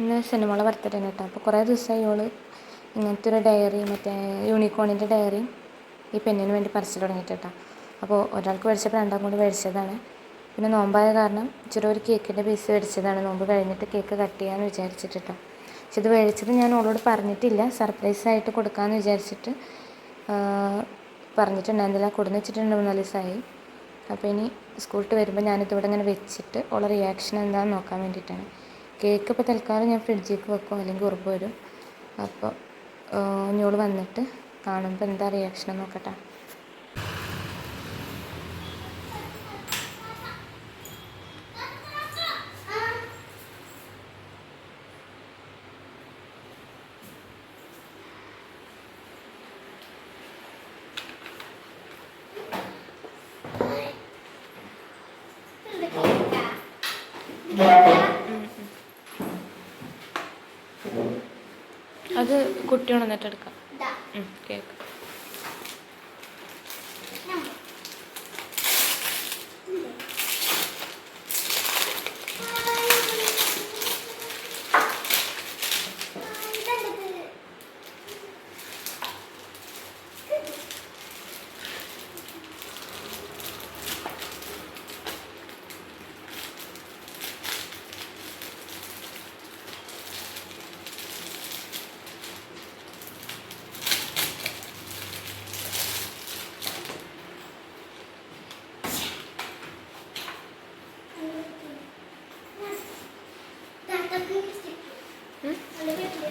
ഇന്ന് സിനിമകളെ ബർത്ത്ഡേ കേട്ടോ. അപ്പോൾ കുറേ ദിവസമായി ഇവൾ ഇങ്ങനത്തെ ഒരു ഡയറി മറ്റേ യൂണിക്കോണിന്റെ ഡയറി ഈ പെണ്ണിന് വേണ്ടി പറിച്ചു തുടങ്ങിയിട്ട് അപ്പോൾ ഒരാൾക്ക് മേടിച്ചപ്പോൾ രണ്ടാം കൂടി മേടിച്ചതാണ് പിന്നെ നോമ്പായ കാരണം ഇച്ചിരി ഒരു കേക്കിന്റെ പീസ് മേടിച്ചതാണ് നോമ്പ് കഴിഞ്ഞിട്ട് കേക്ക് കട്ട് ചെയ്യാമെന്ന് വിചാരിച്ചിട്ട് കേട്ടോ. പക്ഷെ ഇത് മേടിച്ചത് ഞാൻ ഓളോട് പറഞ്ഞിട്ടില്ല. സർപ്രൈസ് ആയിട്ട് കൊടുക്കാമെന്ന് വിചാരിച്ചിട്ട് പറഞ്ഞിട്ടുണ്ട്. പറഞ്ഞിട്ടുണ്ടായിരുന്നില്ല കൊടുന്ന് വെച്ചിട്ടുണ്ട് മൂന്നാൽ ദിവസമായി. അപ്പോൾ ഇനി സ്കൂളിട്ട് വരുമ്പോൾ ഞാനിതിവിടെ ഇങ്ങനെ വെച്ചിട്ട് ഉള്ള റിയാക്ഷൻ എന്താണെന്ന് നോക്കാൻ വേണ്ടിയിട്ടാണ്. കേക്ക് ഇപ്പോൾ തൽക്കാലം ഞാൻ ഫ്രിഡ്ജിലേക്ക് വെക്കും അല്ലെങ്കിൽ ഉറപ്പ് വരും. അപ്പോൾ ഇനിയോട് വന്നിട്ട് കാണുമ്പോൾ എന്താ റിയാക്ഷൻ നോക്കട്ടെ. അത് കുട്ടി ഉണന്നിട്ട് എടുക്കാം. കേക്ക്.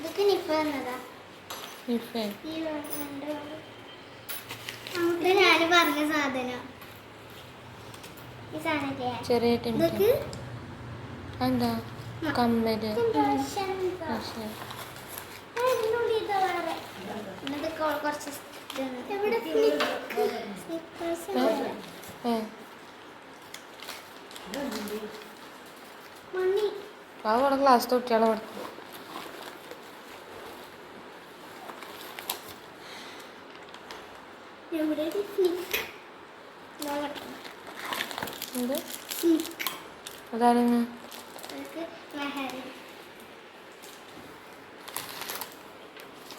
ഇതൊക്കെ നിപ്പ തന്നതാ. ഞാൻ പറഞ്ഞ സാധനം. ഈ സാധനത്തെ ചെറിയ ഇതൊക്കെ എന്താ കമ്മൽ. ശരി. ഇതിനുള്ളിൽ ഇത് സ്നിക്ക് എന്ത്? സ്നിക്ക് മെഹറി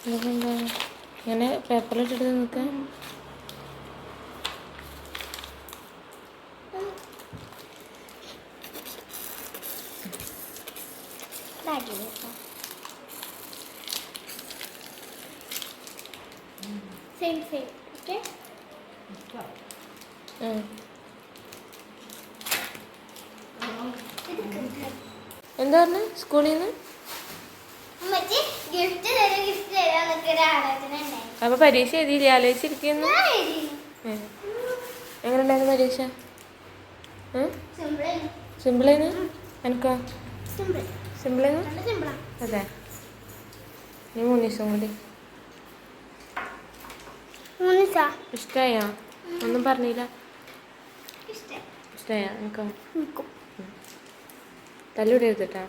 ഇതെന്താ? ഇങ്ങനെ പേപ്പറിലിട്ടിട്ട് നിൽക്കാൻ same സെയിം സെയിം ഓക്കെ എന്താ പറഞ്ഞ? സ്കൂളിൽ നിന്ന്? അപ്പൊ പരീക്ഷ എഴുതിയില്ല? ആലോചിച്ചിരിക്കുന്നു. എങ്ങനെയുണ്ടായിരുന്നു പരീക്ഷ? സിമ്പിളേന്ന് എനിക്കോ സിമ്പിളേന്ന് അതെ. ഇനി മൂന്ന് ദിവസം കൂടി. ഇഷ്ടമായോ ഒന്നും പറഞ്ഞില്ല. ഇഷ്ടം. ഇഷ്ടമായോ നിൽക്കും തല്ലുവിടരുത് കേട്ടോ